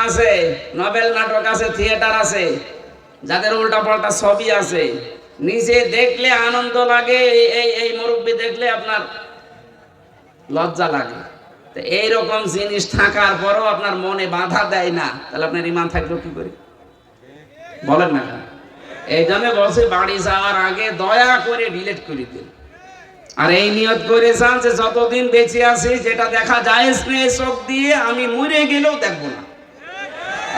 আছে নভেল নাটক আছে, থিয়েটার আছে, যাদের উল্টা পাল্টা ছবি আছে। নিজে দেখলে আনন্দ লাগে, এই- এই মুরব্বী দেখলে আপনার লজ্জা লাগে। এইরকম জিনিস থাকার পরও আপনার মনে বাধা দেয় না। তাহলে আপনার ইমান থাকল কি করে? বলেন না এই জন্য বলছে, বাড়ি যাওয়ার আগে দয়া করে ডিলেট করে দিন। আর এই নিয়ত করে যান যে যতদিন বেঁচে আছি, যেটা দেখা যায় চোখ দিয়ে আমি মরে গেলেও দেখব না।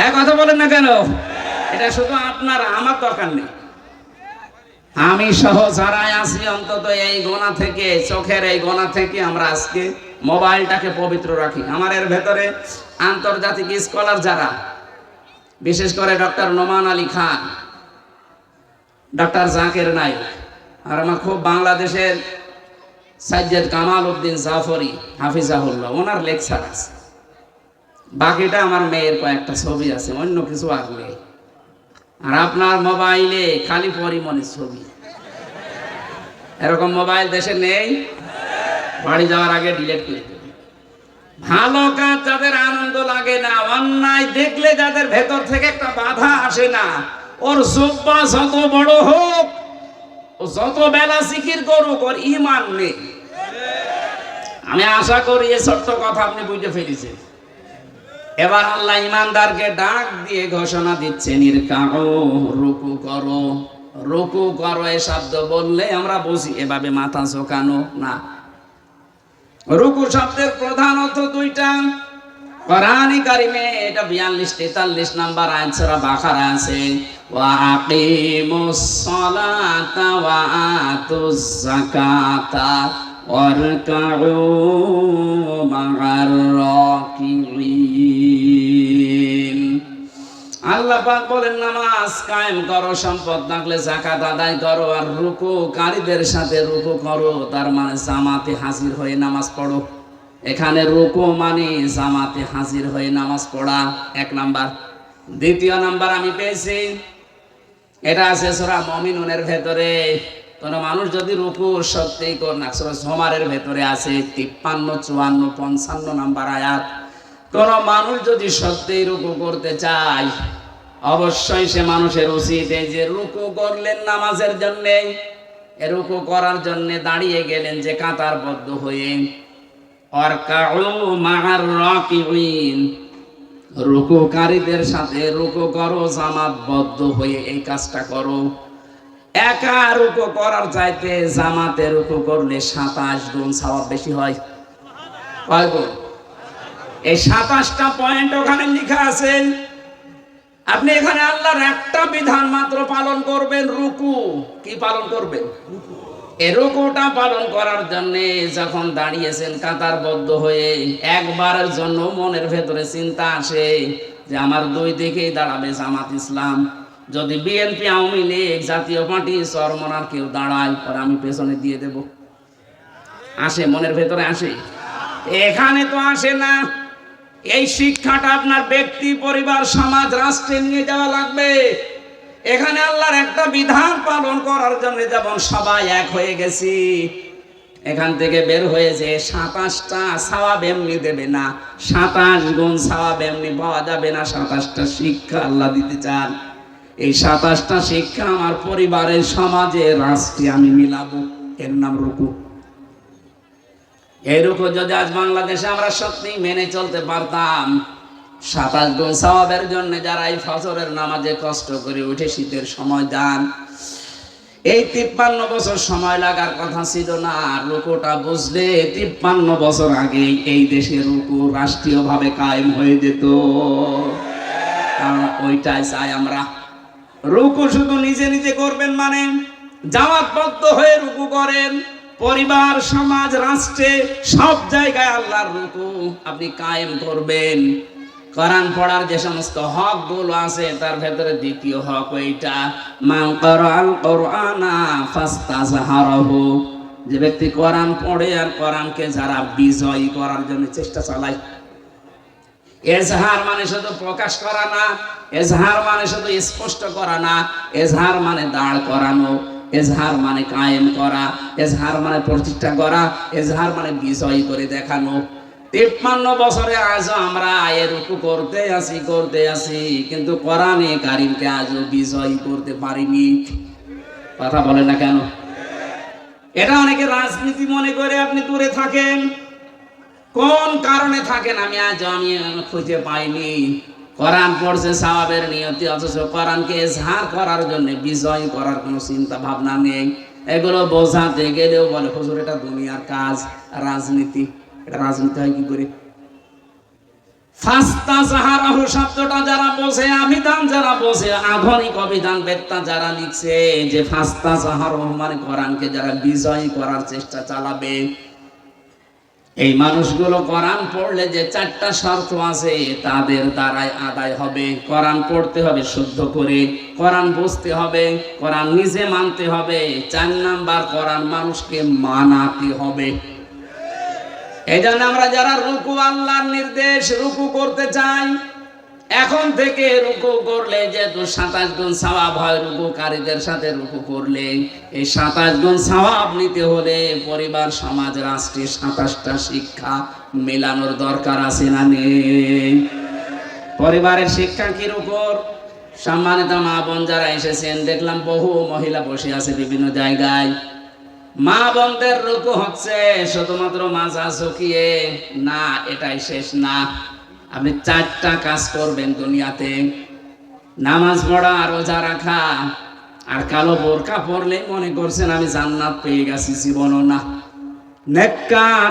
এক কথা বলেন না কেন? এটা শুধু আপনার, আমার দরকার নেই। আমি সহ যারাই আছি অন্তত এই গোনা থেকে, চোখের এই গোনা থেকে আমরা আজকে মোবাইলটাকে পবিত্র রাখি। আমার এর ভেতরে আন্তর্জাতিক স্কলার যারা, বিশেষ করে ডক্টর নোমান আলী খান, ডক্টর জাকের নায়ক আর আমার খুব বাংলাদেশের সাজ্জাদ কামাল উদ্দিন জাফরি, হাফিজাহুল্লাহ, ওনার লেকচার আছে। বাকিটা আমার মেয়ের কয়েকটা ছবি আছে, অন্য কিছু আর নেই। আর আপনার মোবাইলে খালি পরিমণের ছবি। এরকম মোবাইল দেশে নেই, বাড়ি যাওয়ার আগে ডিলিট করে ভালো কাজ যাদের আনন্দ লাগে না, অন্যায় দেখলে যাদের ভেতর থেকে একটা বাধা আসে না, ওর জব্বা যত বড় হোক, ও যত বেলা জিকির করুক, ওর ইমান নেই। আমি আশা করি এ ছোট্ট কথা আপনি বুঝে ফেলেছেন। এবার আল্লাহ ইমানদারকে ডাক দিয়ে ঘোষণা দিচ্ছে, নির্কাও, রুকু করো। রুকু করো এ শব্দ বললে আমরা বুঝি, এভাবে মাথা ঝোকানো না। রুকু শব্দের প্রধান অর্থ দুইটা। কোরআনি কারিমে এটা বিয়াল্লিশ, তেতাল্লিশ নাম্বার আয়াত সূরা বাকারা আছে, ওয়া আকিমুস সালাতা ওয়া আতুজ যাকাতা ওয়ারকাউ মা'আর রাকিবিন আল্লাহ পাক বলেন, নামাজ কায়েম করো, সম্পদ থাকলে জাকাত আদায় করো আর রুকু কারীদের সাথে রুকু করো। তার মানে জামাতে হাজির হয়ে নামাজ পড়ো। এখানে রুকু মানে জামাতে হাজির হয়ে নামাজ পড়া। এক নাম্বার। দ্বিতীয় নাম্বার আমি পেয়েছি, এটা আছে সোরা মমিনুনের ভেতরে। কোন মানুষ যদি রুকু সত্যি কর না, সোরা জমারের ভেতরে আছে তিপ্পান্ন, চুয়ান্ন, পঞ্চান্ন নাম্বার আয়াত। কোন মানুষ যদি সত্যিই রুকু করতে চায় অবশ্যই সে মানুষের উচিত এই যে রুকু করলেন নামাজের জন্য রুকু করার জন্য দাঁড়িয়ে গেলেন যে হয়ে। অর্কাউ মা'আর রাকিবিন রুকুকারীদের সাথে রুকু করো, জামাতবদ্ধ হয়ে এই কাজটা করো। একা রুকু করার চাইতে জামাতে রুকু করলে সাতাশ গুণ সওয়াব বেশি হয়। কয় গুণ? এই সাতাশটা পয়েন্ট ওখানে লেখা আছে। আপনি এখানে আল্লাহর একটা বিধান মাত্র পালন করবেন রুকু। কি পালন করবেন? এ রুকুটা পালন করার জন্য যখন দাঁড়িয়েছেন কাতারবদ্ধ হয়ে একবারের জন্য মনের ভেতরে চিন্তা আসে যে আমার দুই দিকেই দাঁড়াবে জামাত ইসলাম। যদি বিএনপি আওয়ামী লীগ জাতীয় পার্টি চরমনার কেউ দাঁড়ায় পরে আমি পেছনে দিয়ে দেব। আসে মনের ভেতরে আসে। এখানে তো আসে না। এই শিক্ষাটা আপনার ব্যক্তি, পরিবার, সমাজ, রাষ্ট্রে নিয়ে যাওয়া লাগবে। এখানে আল্লাহর একটা বিধান পালন করার জন্য যেমন সবাই এক হয়ে গেছি, এখান থেকে বের হয়েছে সাতাশটা সাওয়াব এমনি দেবে না, সাতাশ গুণ সাওয়াব এমনি পাওয়া যাবে না, সাতাশটা শিক্ষা আল্লাহ দিতে চান। এই সাতাশটা শিক্ষা আমার পরিবারের সমাজে রাষ্ট্রে আমি মিলাবো। এর নাম রুকু। এইরকম যদি আজ বাংলাদেশে আমরা সত্যি মেনে চলতে পারতাম, সাতাশ গুণ সওয়াবের জন্য যারা এই ফজরের নামাজে কষ্ট করে উঠে শীতের সময় যান, এই তিপ্পান্ন বছর সময় লাগার কথা ছিল না। রুকুটা বুঝলে তিপ্পান্ন বছর আগে এই দেশে রুকু রাষ্ট্রীয়ভাবে কায়েম হয়ে যেত। কারণ ওইটাই চাই আমরা। রুকু শুধু নিজে নিজে করবেন মানে জামাতবদ্ধ হয়ে রুকু করেন। পরিবার, সমাজ, রাষ্ট্রে, সব জায়গায় আল্লাহর রুকু আপনি কায়েম করবেন। কোরআন পড়ার যে সমস্ত হকগুলো আছে, তার ভেতরে দ্বিতীয় হক ওইটা, মান করাল কোরআনা ফাস্তাজহারহু। যে ব্যক্তি কোরআন পড়ে আর কোরআনকে যারা বিজয়ী করার জন্য চেষ্টা চালায়। এজহার মানে শুধু প্রকাশ করা না, এজহার মানে শুধু স্পষ্ট করা না, এজহার মানে দাঁড় করানো। এজহার মানে কায়েম করা, এজহার মানে প্রতিষ্ঠা করা, এজহার মানে বিজয় করে দেখানো। তিপ্পান্ন বছরে আজও আমরা এরকম করতে আসি করতে আসি, কিন্তু কোরআনে কারিমকে আজও বিজয় করতে পারিনি। কথা বলে না কেন? এটা অনেকে রাজনীতি মনে করে আপনি দূরে থাকেন। কোন কারণে থাকেন আমি আজ আমি খুঁজে পাইনি। কোরআন পড়ছে সাহাবের নিয়তি অথচ কোরআনকে ঝাড় করার জন্য, বিজয় করার কোনো চিন্তা ভাবনা নেই। এগুলো বোঝাতে গেলেও বলে, হুজুর, এটা দুনিয়ার কাজ, রাজনীতি। এটা রাজনীতি হয় কি করে? ফাস্তা শব্দটা যারা বসে অভিধান যারা আধুনিক অভিধান বেত্তা যারা লিখছে, যে ফাস্তা সাহারাহ মানে কোরআনকে যারা বিজয় করার চেষ্টা চালাবে এই মানুষগুলো কোরআন পড়লে যে চারটা শর্ত আছে, তাদের দ্বারাই আদায় হবে। কোরআন পড়তে হবে শুদ্ধ করে, কোরআন বুঝতে হবে, কোরআন নিজে মানতে হবে। চার নাম্বার, কোরআন মানুষকে মানাতে হবে। এই জন্য আমরা যারা রুকু আল্লাহর নির্দেশ, রুকু করতে চাই এখন থেকে রুকু করলে যেহেতু সাতাশ গুণ সওয়াব হয়, রুকুকারীদের সাথে রুকু করলে এই সাতাশ গুণ সওয়াব নিতে হলে পরিবার, সমাজ, রাষ্ট্রে সাতাশটা শিক্ষা মেলানোর দরকার আছে না নেই? পরিবারের শিক্ষা কির উপর সম্মানিত মা বোন যারা এসেছেন, দেখলাম বহু মহিলা বসে আছে বিভিন্ন জায়গায়। মা বোনদের রুকু হচ্ছে শুধুমাত্র মাজা ঝুঁকিয়ে না, এটাই শেষ না। আপনি চারটা কাজ করবেন দুনিয়াতে। নামাজ পড়া, রোজা রাখা, আর কালো বোরকা পরলে মনে করছেন আমি জান্নাত পেয়ে গেছি জীবনও না। নেককার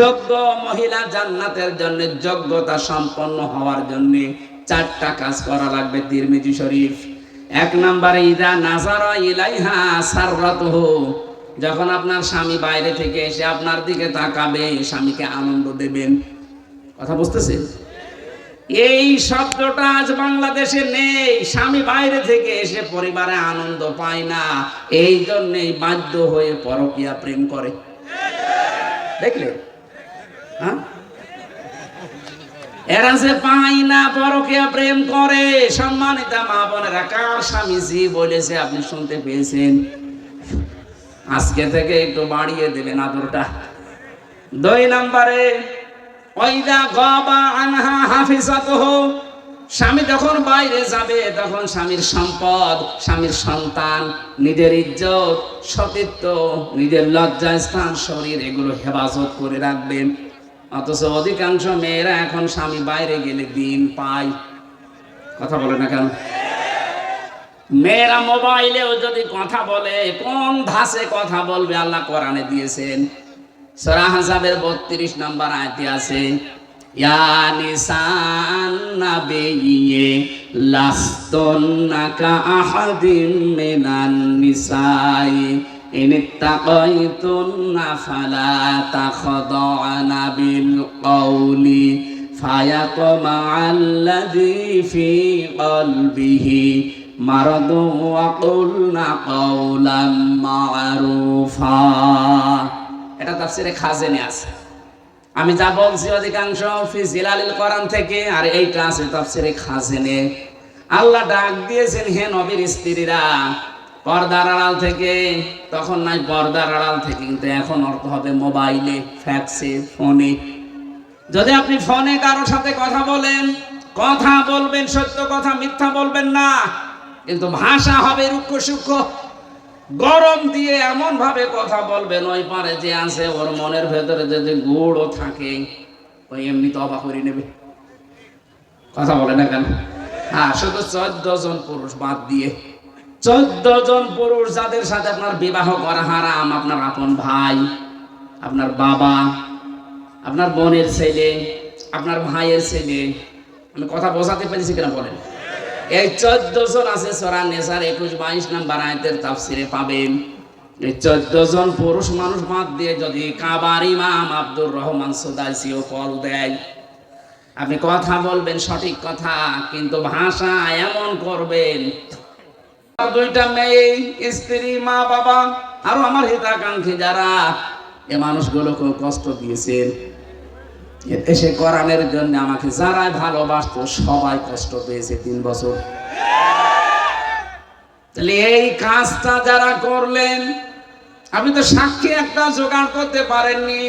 যোগ্য মহিলা জান্নাতের জন্য, যোগ্যতা সম্পন্ন হওয়ার জন্য চারটা কাজ করা লাগবে তিরমিজি শরীফ। এক নম্বরে, ইদা ইলাইহা যখন আপনার স্বামী বাইরে থেকে এসে আপনার দিকে তাকাবে, স্বামীকে আনন্দ দেবেন। কথা বুঝতেছে? এই শব্দটা আজ বাংলাদেশে নেই। স্বামী বাইরে থেকে এসে পরিবারে আনন্দ পায় না। এই জন্যই বাধ্য হয়ে পরকিয়া প্রেম করে। দেখলে? হ্যাঁ? এরা যে পাই না, পরকিয়া প্রেম করে। সম্মানিতা মা বোনেরা, কার স্বামী জি বলেছে আপনি শুনতে পেয়েছেন? আজকে থেকে একটু বাড়িয়ে দেবেন আদরটা। দুই নম্বরে ওইদা গবা আনহা স্বামী যখন বাইরে যাবে, তখন স্বামীর সম্পদ, স্বামীর সন্তান, নিজের ইজ্জত, সতীত্ব, নিজের লজ্জা স্থান, শরীর, এগুলো হেফাজত করে রাখবেন। অথচ অধিকাংশ মেয়েরা এখন স্বামী বাইরে গেলে দিন পায়। কথা বলে না কেন? মেয়েরা মোবাইলেও যদি কথা বলে, কোন ধাসে কথা বলবে, আল্লাহ কোরআনে দিয়েছেন। সূরা হাজাবের 32 নম্বর আয়াতে আছে নিসান নাবিয়্যে লাস্তুন্না কা তাফসিরে খাজেনে আছে। আমি যা বলছি অধিকাংশ ফি কোরআন থেকে, আর এইটা আছে তাফসিরে খাজেনে। আল্লাহ ডাক দিয়েছেন, হে নবীর স্ত্রীরা, পর্দার আড়াল থেকে, তখন নাই পর্দার আড়াল থেকে, কিন্তু এখন অর্থ হবে মোবাইলে, ফ্যাক্সে, ফোনে। যদি আপনি ফোনে কারোর সাথে কথা বলেন, কথা বলবেন সত্য কথা, মিথ্যা বলবেন না, কিন্তু ভাষা হবে রুক্ষ সূক্ষ্ম। গরম দিয়ে এমন ভাবে কথা বলবেন ওই পারে যে আছে ওর মনের ভেতরে যদি গুড়ও থাকে, ওই এমনি তো অবাক করে নেবে। কথা বলে না কেন? হ্যাঁ শুধু চোদ্দ জন পুরুষ বাদ দিয়ে। চোদ্দ জন পুরুষ যাদের সাথে আপনার বিবাহ করা হারাম, আপনার আপন ভাই, আপনার বাবা, আপনার বোনের ছেলে, আপনার ভাইয়ের ছেলে, আমি কথা বোঝাতে পেরেছি কিনা বলেন? এই চোদ্দ জন আছে সরা নেশার একুশ বাইশ নাম্বার আয়তের তাফসিরে পাবেন। এই চোদ্দ জন পুরুষ মানুষ বাদ দিয়ে যদি কাবার ইমাম আব্দুর রহমান সুদাইসিও কল দেয়। আপনি কথা বলবেন, সঠিক কথা, কিন্তু ভাষা এমন করবেন। দুইটা মেয়ে, স্ত্রী, মা, বাবা, আরও আমার হিতাকাঙ্ক্ষী যারা, এ মানুষগুলোকে কষ্ট দিয়েছেন। এসে কোরআনের জন্য আমাকে যারাই ভালোবাসত, সবাই কষ্ট পেয়েছে তিন বছর। তাহলে এই কাজটা যারা করলেন, আপনি তো সাক্ষী একটা জোগাড় করতে পারেননি।